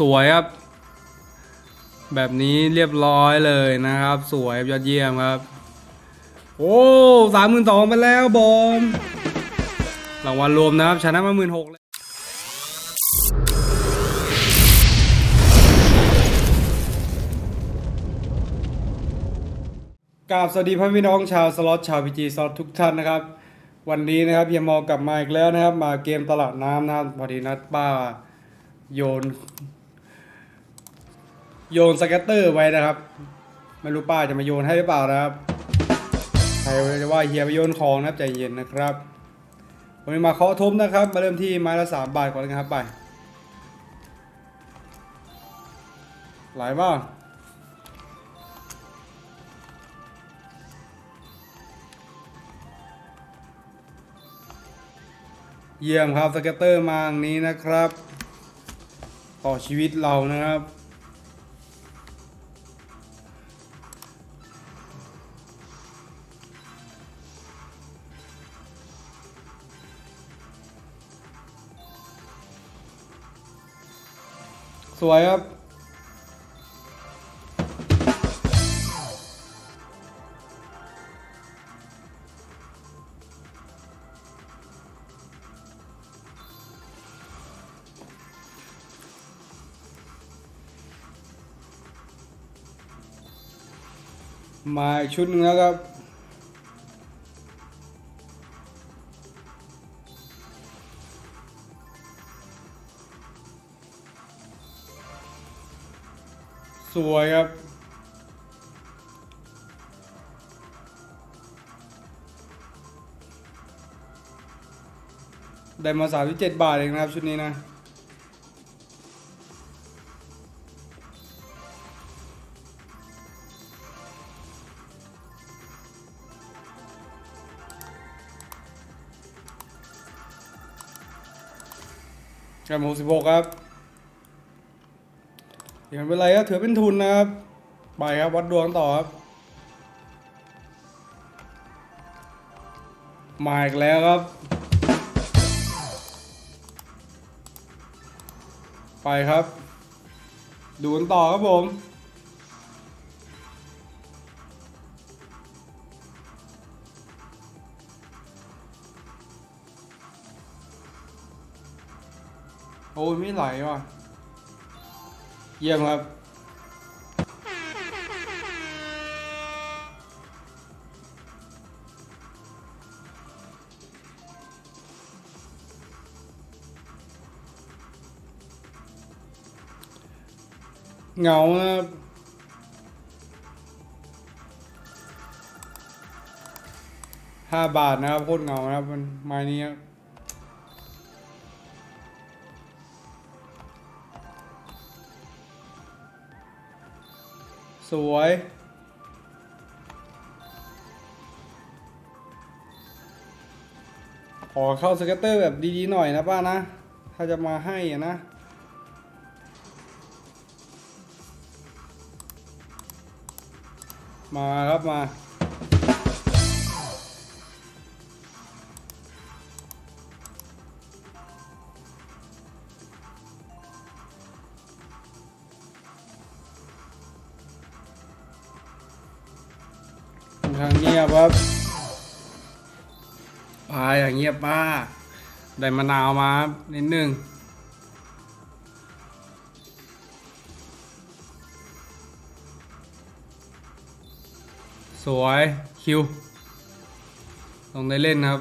สวยครับ แบบนี้เรียบร้อยเลยนะครับ สวยยอดเยี่ยมครับ โอ้สามหมื่นสองไปแล้วบอมรางวัลรวมนะครับชนะมาหมื่นหกเลยกราบสวัสดีพ่อพี่น้องชาวสล็อตชาวพีจีสล็อตทุกท่านนะครับ วันนี้นะครับเฮียมอกลับมาอีกแล้วนะครับ มาเกมตลาดน้ำนะครับพอดีนัดป้าโยน โยนสเก็ตเตอร์ไว้นะครับ ไม่รู้ป้าจะมาโยนให้หรือเปล่านะครับ ใครจะว่าเฮียไปโยนของนะครับใจเย็นนะครับวันนี้มาเคาะทุบนะครับ มาเริ่มที่ไม้ละสามบาทก่อนเลยครับไปหลายบ้างเยี่ยมครับสเก็ตเตอร์มาอย่างนี้นะครับ ต่อชีวิตเรานะครับ สวยครับ มาชุดหนึงแล้วครับ สวยครับ ได้มาสามเจ็ดบาทเองนะครับชุดนี้นะครับหกสิบหกครับ อย่างเป็นไรครับถือเป็นทุนนะครับ ไปครับวัดดวงต่อครับ มาอีกแล้วครับ ไปครับ ดูกันต่อครับผมโอ้ยไม่ไหลว่ะ เยี่ยมครับ เหงาครับห้าบาทนะครับโคตรเหงานะครับมันไม้นี้ครับ สวย ขอเข้าสเก็ตเตอร์แบบดีๆหน่อยนะป้านะ ถ้าจะมาให้นะมาครับมา ทางเงียบครับพายอย่างเงียบป้า ได้มะนาวมาครับนิดนึงสวยคิวลองได้เล่นครับ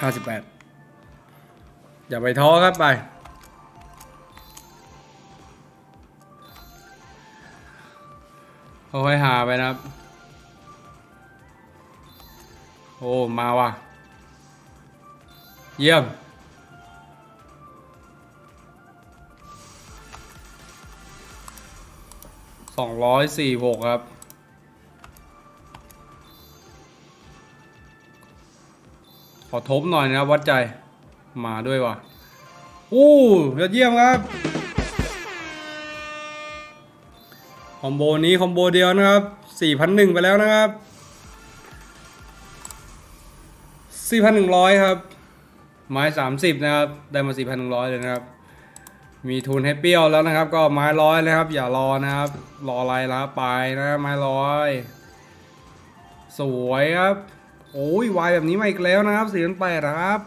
ห้าสิบแปดอย่าไปท้อครับไป ค่อยๆหาไปนะครับ โอ้ มาว่ะ เยี่ยม สองร้อยสี่หกครับ ขอทบหน่อยนะวัดใจมาด้วยว่ะอู้ยอดเยี่ยมครับ คอมโบนี้คอมโบเดียวนะครับ 4,001 ไปแล้วนะครับ 4,100 ครับ ไม้ 30 นะครับ ได้มา 4,100 เลยนะครับ มีทุนให้เปรี้ยวแล้วนะครับ ก็ไม้ร้อยนะครับ อย่ารอนะครับ รออะไรแล้วไปนะไม้ร้อย สวยครับ โอ้ยวายแบบนี้มาอีกแล้วนะครับสี่พันแปดครับ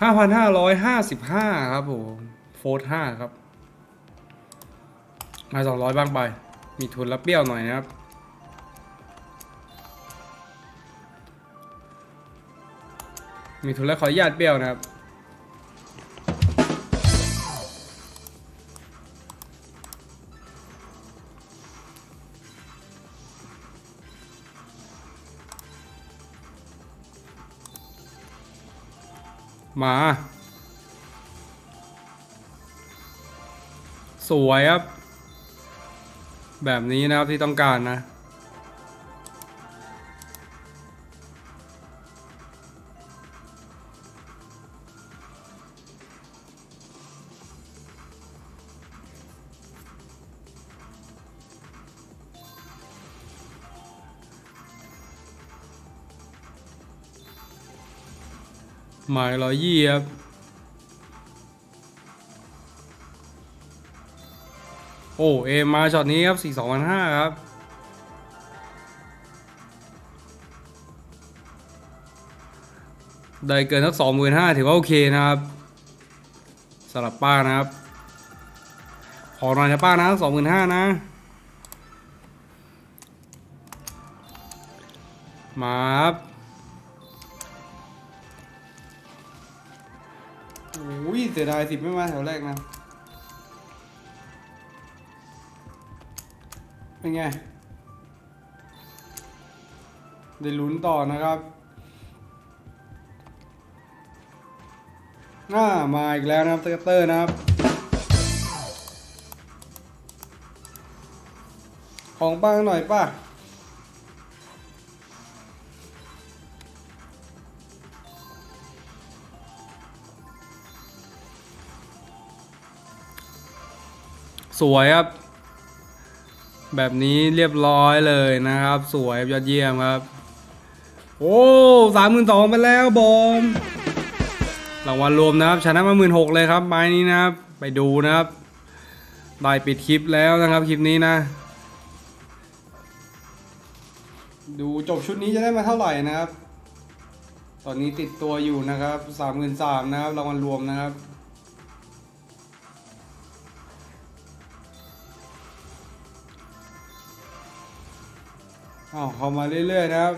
ห้าพันห้าร้อยห้าสิบห้าครับผมโฟร์ห้าครับ มาสองร้อยบ้างไป มีทุนแล้วเปรี้ยวหน่อยนะครับมีทุนแล้วขออนุญาตเปรี้ยวนะครับ มา สวยครับ แบบนี้นะครับที่ต้องการนะ หมายร้อยยี่ครับโอ้เอมาช็อตนี้ครับสี่สองพันห้าครับได้เกินสักสองหมื่นห้าถือว่าโอเคนะครับสำหรับป้านะครับ ขอหน่อยนะป้านะสองหมื่นห้านะ มาครับ อ้ยเสียดายสิบไม่มาแถวแรกนะ เป็นไง ได้ลุ้นต่อนะครับน่ามาอีกแล้วนะครับสเตเตอร์นะครับ ของป้างหน่อยป่ะ สวยครับ แบบนี้เรียบร้อยเลยนะครับ สวยยอดเยี่ยมครับ โอ้สามหมื่นสองไปแล้วบอมรางวัลรวมนะครับ ชนะมาหมื่นหกเลยครับไม้นี้นะครับ ไปดูนะครับได้ปิดคลิปแล้วนะครับคลิปนี้นะ ดูจบชุดนี้จะได้มาเท่าไหร่นะครับ ตอนนี้ติดตัวอยู่นะครับสามหมื่นสามนะครับรางวัลรวมนะครับ อ้าวเข้ามาเรื่อย ๆ นะครับ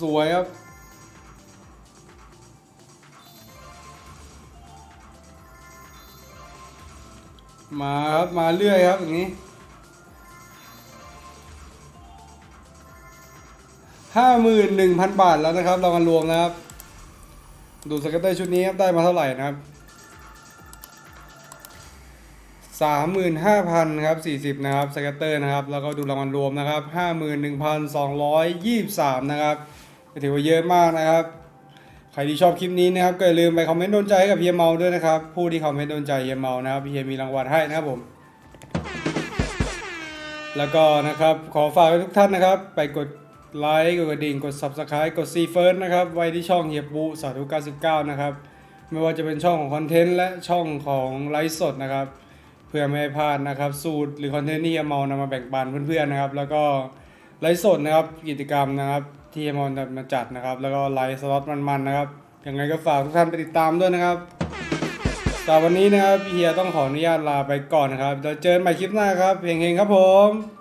สวยครับ มาครับมาเรื่อยครับอย่างนี้ห้าหมื่นหนึ่งพันบาทแล้วนะครับเรากันรวมนะครับ ดูสเก็ตเตอร์ชุดนี้ครับได้มาเท่าไหร่นะครับสามหมื่นห้าพันครับสี่สิบนะครับสเก็ตเตอร์นะครับแล้วก็ดูรางวัลรวมนะครับห้าหมื่นหนึ่งพันสองร้อยยี่สิบสามนะครับถือว่าเยอะมากนะครับ ใครที่ชอบคลิปนี้นะครับก็อย่าลืมไปคอมเมนต์โดนใจให้กับเฮียเมาด้วยนะครับ ผู้ที่คอมเมนต์โดนใจเฮียเมานะครับเฮียมีรางวัลให้นะครับผม แล้วก็นะครับขอฝากไว้ทุกท่านนะครับ ไปกดไลค์กดกระดิ่งกด subscribe กดซีเฟิร์สนะครับไว้ที่ช่องเฮียปูสาธุ99นะครับไม่ว่าจะเป็นช่องของคอนเทนต์และช่องของไลฟ์สดนะครับ เพื่อไม่ให้พลาดนะครับ สูตรหรือคอนเทนต์ที่เฮียเมานำมาแบ่งปันเพื่อนๆนะครับ แล้วก็ไลฟ์สดนะครับกิจกรรมนะครับ ที่เอมอนำมาจัดนะครับ แล้วก็ไลฟ์สล็อตมันๆนะครับยังไงก็ฝากทุกท่านไปติดตามด้วยนะครับสำหรับวันนี้นะครับเฮียต้องขออนุญาตลาไปก่อนนะครับเราเจอกันใหม่คลิปหน้าครับเฮงๆครับผม